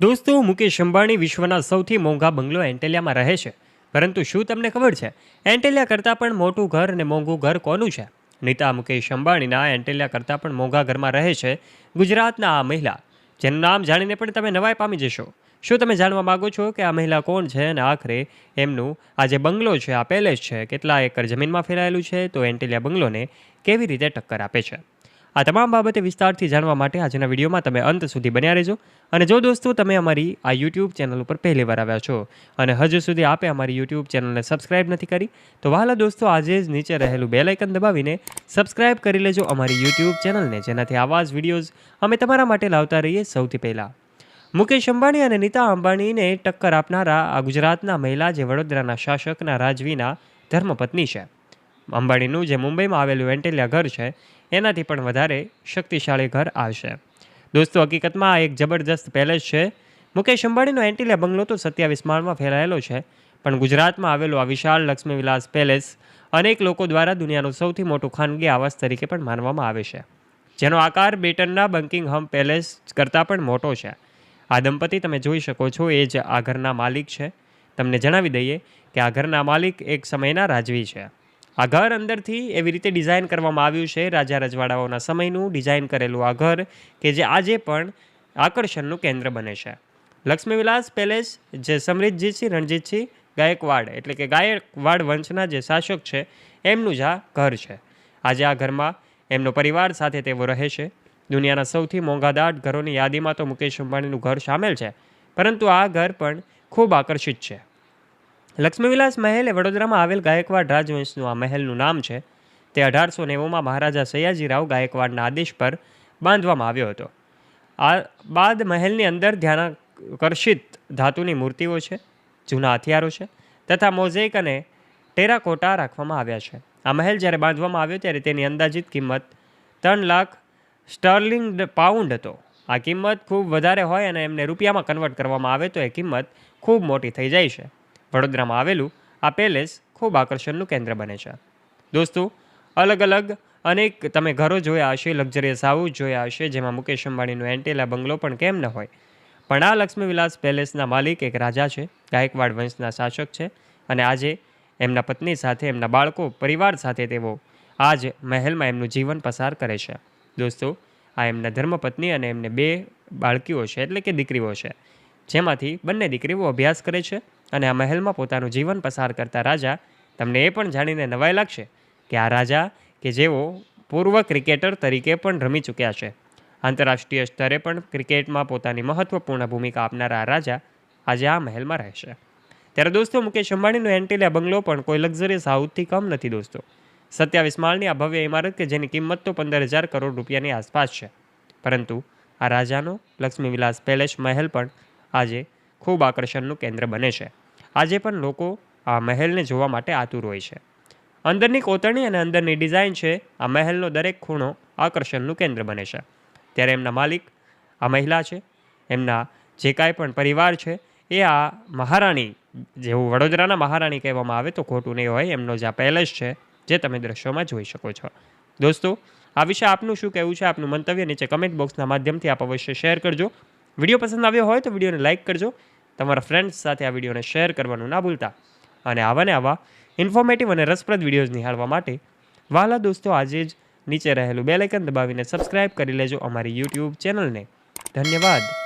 દોસ્તો, મુકેશ અંબાણી વિશ્વના સૌથી મોંઘા બંગલો એન્ટેલિયામાં રહે છે. પરંતુ શું તમને ખબર છે? એન્ટેલિયા કરતાં પણ મોટું ઘર અને મોંઘું ઘર કોનું છે? નીતા, મુકેશ અંબાણીના એન્ટેલિયા કરતાં પણ મોંઘા ઘરમાં રહે છે ગુજરાતના આ મહિલા. જેનું નામ જાણીને પણ તમે નવાઈ પામી જશો. શું તમે જાણવા માગો છો કે આ મહિલા કોણ છે અને આખરે એમનું આ જે બંગલો છે, આ પેલેસ છે, કેટલા એકર જમીનમાં ફેલાયેલું છે? તો એન્ટેલિયા બંગલોને કેવી રીતે ટક્કર આપે છે? આ તમામ બાબતે વિસ્તારથી જાણવા માટે આજના વિડીયોમાં તમે અંત સુધી બન્યા રહેજો. અને જો દોસ્તો તમે અમારી આ યુટ્યુબ ચેનલ ઉપર પહેલીવાર આવ્યા છો અને હજુ સુધી આપે અમારી યુટ્યુબ ચેનલને સબસ્ક્રાઇબ નથી કરી, તો વહાલા દોસ્તો આજે જ નીચે રહેલું બેલાઇકન દબાવીને સબસ્ક્રાઇબ કરી લેજો અમારી યુટ્યુબ ચેનલને જેનાથી આવા જ વિડીયોઝ અમે તમારા માટે લાવતા રહીએ સૌથી પહેલાં. મુકેશ અંબાણી અને નીતા અંબાણીને ટક્કર આપનારા આ ગુજરાતના મહિલા જે વડોદરાના શાસકના રાજવીના ધર્મપત્ની છે. અંબાણીનું જે મુંબઈમાં આવેલું એન્ટેલિયા ઘર છે, એનાથી પણ વધારે શક્તિશાળી ઘર આવશે દોસ્તો, હકીકતમાં આ એક જબરદસ્ત પેલેસ છે. મુકેશ અંબાણીનો એન્ટિલિયા બંગલો તો સત્યાવીસ માળમાં ફેલાયેલો છે, પણ ગુજરાતમાં આવેલો આ વિશાળ લક્ષ્મી વિલાસ પેલેસ અનેક લોકો દ્વારા દુનિયાનું સૌથી મોટું ખાનગી આવાસ તરીકે પણ માનવામાં આવે છે. જેનો આકાર બેટનના બંકિંગહમ પેલેસ કરતાં પણ મોટો છે. આ દંપતી તમે જોઈ શકો છો, એ જ આ ઘરના માલિક છે. તમને જણાવી દઈએ કે આ ઘરના માલિક એક સમયના રાજવી છે. આ ઘર અંદરથી એવી રીતે ડિઝાઇન કરવામાં આવ્યું છે રાજા રજવાડાઓના સમયનું ડિઝાઇન કરેલું આ ઘર કે જે આજે પણ આકર્ષણનું કેન્દ્ર બને છે. લક્ષ્મીવિલાસ પેલેસ, જે સમૃદ્ધજીસિંહ રણજીતસિંહ ગાયકવાડ એટલે કે ગાયકવાડ વંશના જે શાસક છે, એમનું જ આ ઘર છે. આજે આ ઘરમાં એમનો પરિવાર સાથે તેઓ રહે છે. દુનિયાના સૌથી મોંઘાદાટ ઘરોની યાદીમાં તો મુકેશ અંબાણીનું ઘર સામેલ છે, પરંતુ આ ઘર પણ ખૂબ આકર્ષિત છે. લક્ષ્મીવિલાસ મહેલ એ વડોદરામાં આવેલ ગાયકવાડ રાજવંશનું આ મહેલનું નામ છે. તે અઢારસો નેવુંમાં મહારાજા સયાજીરાવ ગાયકવાડના આદેશ પર બાંધવામાં આવ્યો હતો. આ બાદ મહેલની અંદર ધ્યાનાકર્ષિત ધાતુની મૂર્તિઓ છે, જૂના હથિયારો છે તથા મોઝેક અને ટેરાકોટા રાખવામાં આવ્યા છે. આ મહેલ જ્યારે બાંધવામાં આવ્યો ત્યારે તેની અંદાજિત કિંમત ત્રણ લાખ સ્ટર્લિંગ પાઉન્ડ હતો. આ કિંમત ખૂબ વધારે હોય અને એમને રૂપિયામાં કન્વર્ટ કરવામાં આવે તો એ કિંમત ખૂબ મોટી થઈ જાય છે. વડોદરામાં આવેલું, આ પેલેસ ખૂબ આકર્ષણનું કેન્દ્ર બને છે. દોસ્તો, અલગ અલગ અનેક તમે ઘરો જોયા હશે, લક્ઝરિયસ હાઉસ જોયા હશે, જેમાં મુકેશ અંબાણીનો એન્ટેલા બંગલો પણ કેમ ન હોય. પણ આ લક્ષ્મી વિલાસ પેલેસના માલિક એક રાજા છે, ગાયકવાડ વંશના શાસક છે અને આજે એમના પત્ની સાથે, એમના બાળકો, પરિવાર સાથે તેઓ આજ મહેલમાં એમનું જીવન પસાર કરે છે. દોસ્તો, આ એમના ધર્મપત્ની અને એમને બે બાળકીઓ છે, એટલે કે દીકરીઓ છે. જેમાંથી બંને દીકરીઓ અભ્યાસ કરે છે અને આ મહેલમાં પોતાનું જીવન પસાર કરતા રાજા તમને એ પણ જાણીને નવાઈ લાગશે કે આ રાજા કે જેઓ પૂર્વ ક્રિકેટર તરીકે પણ રમી ચૂક્યા છે. આંતરરાષ્ટ્રીય સ્તરે પણ ક્રિકેટમાં પોતાની મહત્વપૂર્ણ ભૂમિકા આપનારા આ રાજા આજે આ મહેલમાં રહેશે. ત્યારે દોસ્તો, મુકેશ અંબાણીનો એન્ટિલિયા બંગલો પણ કોઈ લક્ઝરી હાઉસથી કમ નથી દોસ્તો. સત્યાવીસ માળની આ ભવ્ય ઇમારત કે જેની કિંમત તો પંદર હજાર કરોડ રૂપિયાની આસપાસ છે. પરંતુ આ રાજાનો લક્ષ્મી વિલાસ પેલેસ મહેલ પણ આજે ખૂબ આકર્ષણનું કેન્દ્ર બને છે. આજે પણ લોકો આ મહેલને જોવા માટે આતુર હોય છે. અંદરની કોતરણી અને અંદરની ડિઝાઇન છે, આ મહેલનો દરેક ખૂણો આકર્ષણનું કેન્દ્ર બને છે. ત્યારે એમના માલિક, આ મહિલા છે, એમના જે કાંઈ પણ પરિવાર છે, એ આ મહારાણી જેવું વડોદરાના મહારાણી કહેવામાં આવે તો ખોટું નહીં હોય, એમનો જે આ પેલેસ છે, જે તમે દ્રશ્યોમાં જોઈ શકો છો. દોસ્તો, આ વિશે આપનું શું કહેવું છે, આપનું મંતવ્ય નીચે કમેન્ટ બોક્સના માધ્યમથી આપ અવશ્ય શેર કરજો. વીડિયો પસંદ આવ્યો હોય તો વિડીયોને લાઇક કરજો. તમારા ફ્રેન્ડ્સ સાથે આ વિડીયોને શેર કરવાનું ના ભૂલતા. અને આવા ને આવા ઇન્ફોર્મેટિવ અને રસપ્રદ વિડીયોઝ નિહાળવા માટે વાલા દોસ્તો આજે જ નીચે રહેલું બેલાઇકન દબાવીને સબસ્ક્રાઇબ કરી લેજો અમારી યુટ્યુબ ચેનલને ધન્યવાદ.